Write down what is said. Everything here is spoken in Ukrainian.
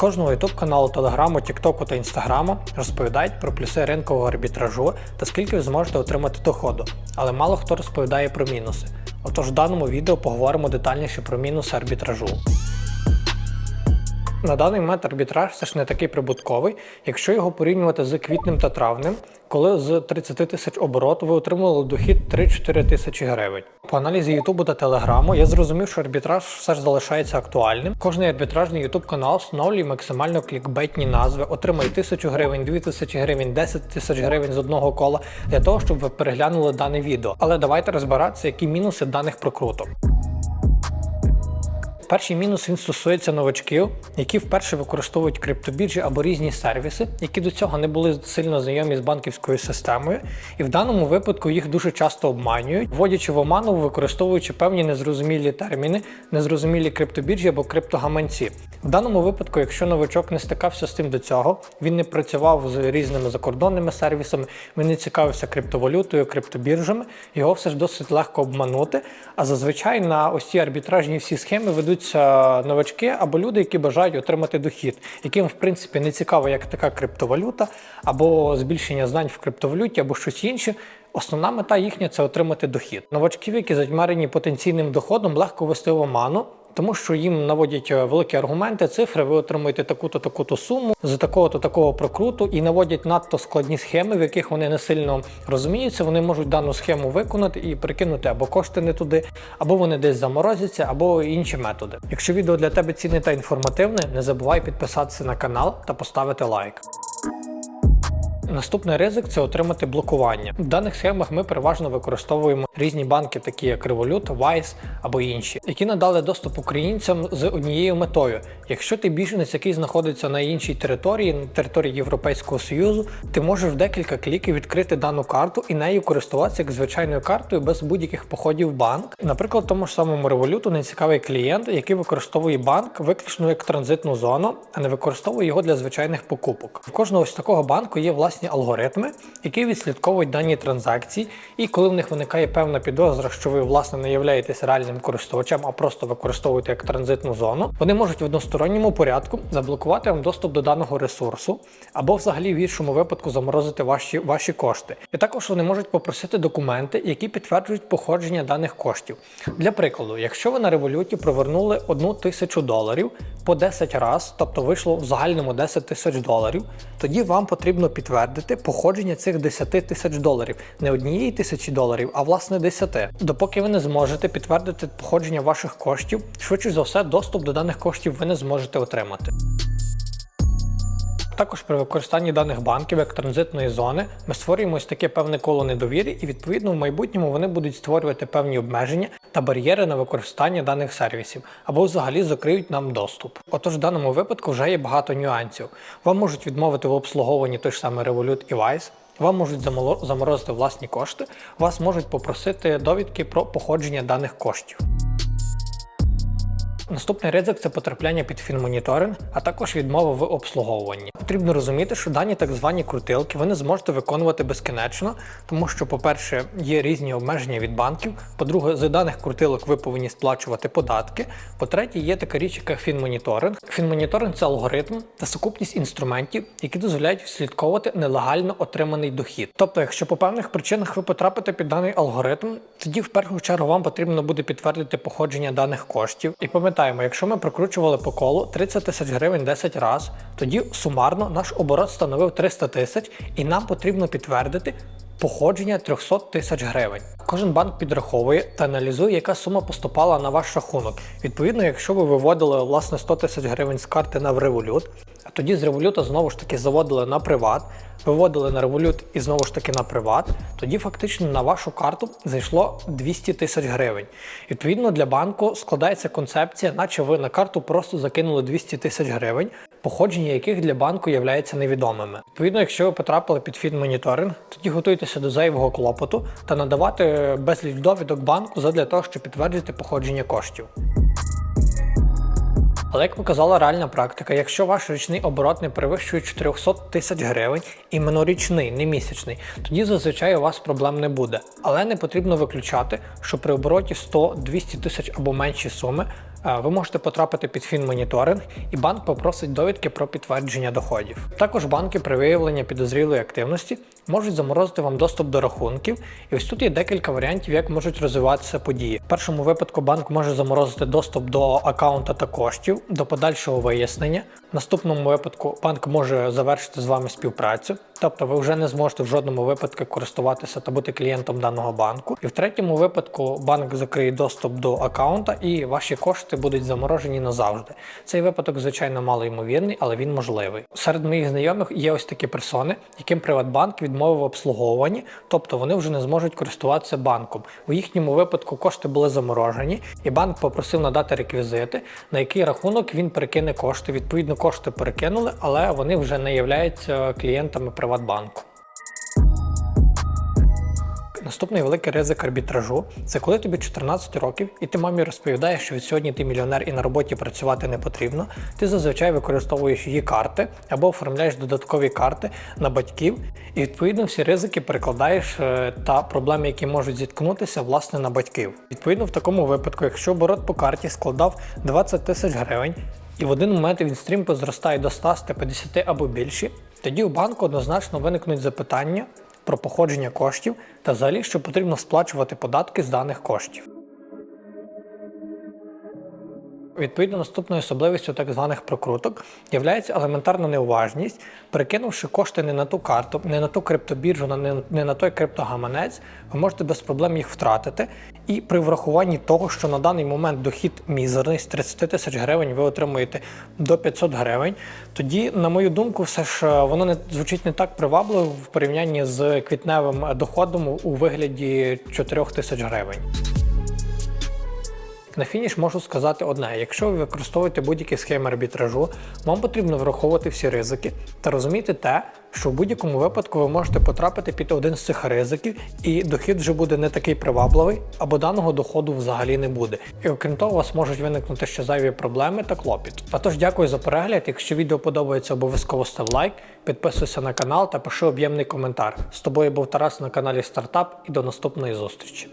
кожного YouTube каналу, Телеграму, Тіктоку та Інстаграму розповідають про плюси ринкового арбітражу та скільки ви зможете отримати доходу, але мало хто розповідає про мінуси. Отож, в даному відео поговоримо детальніше про мінуси арбітражу. На даний момент арбітраж все ж не такий прибутковий, якщо його порівнювати з квітнем та травнем, коли з 30 тисяч обороту ви отримували дохід 3-4 тисячі гривень. По аналізі Ютубу та Телеграму я зрозумів, що арбітраж все ж залишається актуальним. Кожний арбітражний Ютуб канал встановлює максимально клікбейтні назви, отримає тисячу гривень, 2 тисячі гривень, 10 тисяч гривень з одного кола для того, щоб ви переглянули дане відео. Але давайте розбиратися, які мінуси даних прокруток. Перший мінус він стосується новачків, які вперше використовують криптобіржі або різні сервіси, які до цього не були сильно знайомі з банківською системою, і в даному випадку їх дуже часто обманюють, вводячи в оману, використовуючи певні незрозумілі терміни, незрозумілі криптобіржі або криптогаманці. В даному випадку, якщо новачок не стикався з тим до цього, він не працював з різними закордонними сервісами, він не цікавився криптовалютою, криптобіржами, його все ж досить легко обманути. А зазвичай на ось ці арбітражні всі схеми ведуться новачки або люди, які бажають отримати дохід, яким в принципі не цікаво, як така криптовалюта, або збільшення знань в криптовалюті, або щось інше. Основна мета їхня це отримати дохід. Новачків, які затьмарені потенційним доходом, легко вести в оману. Тому що їм наводять е, великі аргументи, цифри, ви отримуєте таку-то таку-то суму з такого-то такого прокруту і наводять надто складні схеми, в яких вони не сильно розуміються. Вони можуть дану схему виконати і перекинути або кошти не туди, або вони десь заморозяться, або інші методи. Якщо відео для тебе цінне та інформативне, не забувай підписатися на канал та поставити лайк. Наступний ризик це отримати блокування. В даних схемах ми переважно використовуємо різні банки, такі як Revolut, Wise або інші, які надали доступ українцям з однією метою. Якщо ти біженець, який знаходиться на іншій території, на території Європейського Союзу, ти можеш в декілька кліків відкрити дану карту і нею користуватися як звичайною картою без будь-яких походів в банк. Наприклад, тому ж самому Revolut не цікавий клієнт, який використовує банк виключно як транзитну зону, а не використовує його для звичайних покупок. В кожного з такого банку є власні алгоритми, які відслідковують дані транзакції, і коли в них виникає певна підозра, що ви власне не являєтесь реальним користувачем, а просто використовуєте як транзитну зону, вони можуть в односторонньому порядку заблокувати вам доступ до даного ресурсу, або взагалі в іншому випадку заморозити ваші, ваші кошти. І також вони можуть попросити документи, які підтверджують походження даних коштів. Для прикладу, якщо ви на революті провернули одну тисячу доларів по 10 разів, тобто вийшло в загальному 10 тисяч доларів, тоді вам потрібно підтвердити походження цих 10 тисяч доларів, не однієї тисячі доларів, а власне 10. Допоки ви не зможете підтвердити походження ваших коштів, швидше за все, доступ до даних коштів ви не зможете отримати. Також при використанні даних банків як транзитної зони ми створюємо ось таке певне коло недовіри, і відповідно в майбутньому вони будуть створювати певні обмеження та бар'єри на використання даних сервісів або взагалі закриють нам доступ. Отож, в даному випадку вже є багато нюансів. Вам можуть відмовити в обслуговуванні той ж самий Revolut і Wise, вам можуть заморозити власні кошти, вас можуть попросити довідки про походження даних коштів. Наступний ризик це потрапляння під фінмоніторинг, а також відмова в обслуговуванні. Потрібно розуміти, що дані так звані крутилки ви не зможете виконувати безкінечно, тому що, по-перше, є різні обмеження від банків. По-друге, з даних крутилок ви повинні сплачувати податки. По-третє, є така річ, як фінмоніторинг. Фінмоніторинг це алгоритм та сукупність інструментів, які дозволяють відслідковувати нелегально отриманий дохід. Тобто, якщо по певних причинах ви потрапите під даний алгоритм, тоді в першу чергу вам потрібно буде підтвердити походження даних коштів. І пам'ятаємо, якщо ми прокручували по колу 30 тисяч гривень 10 разів, тоді сумарно наш оборот становив 300 тисяч, і нам потрібно підтвердити. Походження 300 тисяч гривень. Кожен банк підраховує та аналізує, яка сума поступала на ваш рахунок. Відповідно, якщо ви виводили власне 100 тисяч гривень з карти на Revolut, а тоді з Revolut знову ж таки заводили на приват, виводили на Revolut і знову ж таки на приват, тоді фактично на вашу карту зайшло 200 тисяч гривень. Відповідно, для банку складається концепція, наче ви на карту просто закинули 200 тисяч гривень, походження яких для банку являється невідомими. Відповідно, якщо ви потрапили під фінмоніторинг, тоді готуйтеся до зайвого клопоту та надавати безліч довідок банку задля того, щоб підтвердити походження коштів. Але як показала реальна практика, якщо ваш річний оборот не перевищує 400 тисяч гривень, іменно річний, не місячний, тоді зазвичай у вас проблем не буде. Але не потрібно виключати, що при обороті 100-200 тисяч або менші суми ви можете потрапити під фінмоніторинг, і банк попросить довідки про підтвердження доходів. Також банки при виявленні підозрілої активності можуть заморозити вам доступ до рахунків. І ось тут є декілька варіантів, як можуть розвиватися події. В першому випадку банк може заморозити доступ до аккаунта та коштів до подальшого вияснення. В наступному випадку банк може завершити з вами співпрацю, тобто ви вже не зможете в жодному випадку користуватися та бути клієнтом даного банку. І в третьому випадку банк закриє доступ до аккаунта і ваші кошти будуть заморожені назавжди. Цей випадок, звичайно, малоймовірний, але він можливий. Серед моїх знайомих є ось такі персони, яким Приватбанк відмовив в обслуговуванні, тобто вони вже не зможуть користуватися банком. У їхньому випадку кошти були заморожені, і банк попросив надати реквізити, на який рахунок він перекине кошти. Відповідно, кошти перекинули, але вони вже не являються клієнтами Приватбанку. Наступний великий ризик арбітражу це коли тобі 14 років, і ти мамі розповідаєш, що від сьогодні ти мільйонер і на роботі працювати не потрібно. Ти зазвичай використовуєш її карти або оформляєш додаткові карти на батьків, і відповідно всі ризики перекладаєш е, та проблеми, які можуть зіткнутися власне на батьків. Відповідно, в такому випадку, якщо оборот по карті складав 20 тисяч гривень, і в один момент він стрімко зростає до 100, 150 або більше, тоді у банку однозначно виникнуть запитання про походження коштів та взагалі, що потрібно сплачувати податки з даних коштів. Відповідно, наступною особливістю так званих прокруток є елементарна неуважність, перекинувши кошти не на ту карту, не на ту криптобіржу, не, на той криптогаманець, ви можете без проблем їх втратити. І при врахуванні того, що на даний момент дохід мізерний з 30 тисяч гривень ви отримуєте до 500 гривень, тоді, на мою думку, все ж е, воно не звучить не так привабливо в порівнянні з квітневим доходом у вигляді 4 тисяч гривень. На фініш можу сказати одне: якщо ви використовуєте будь-які схеми арбітражу, вам потрібно враховувати всі ризики та розуміти те, що в будь-якому випадку ви можете потрапити під один з цих ризиків, і дохід вже буде не такий привабливий, або даного доходу взагалі не буде. І окрім того, у вас можуть виникнути ще зайві проблеми та клопіт. А тож дякую за перегляд. Якщо відео подобається, обов'язково став лайк, підписуйся на канал та пиши об'ємний коментар. З тобою був Тарас на каналі Стартап і до наступної зустрічі.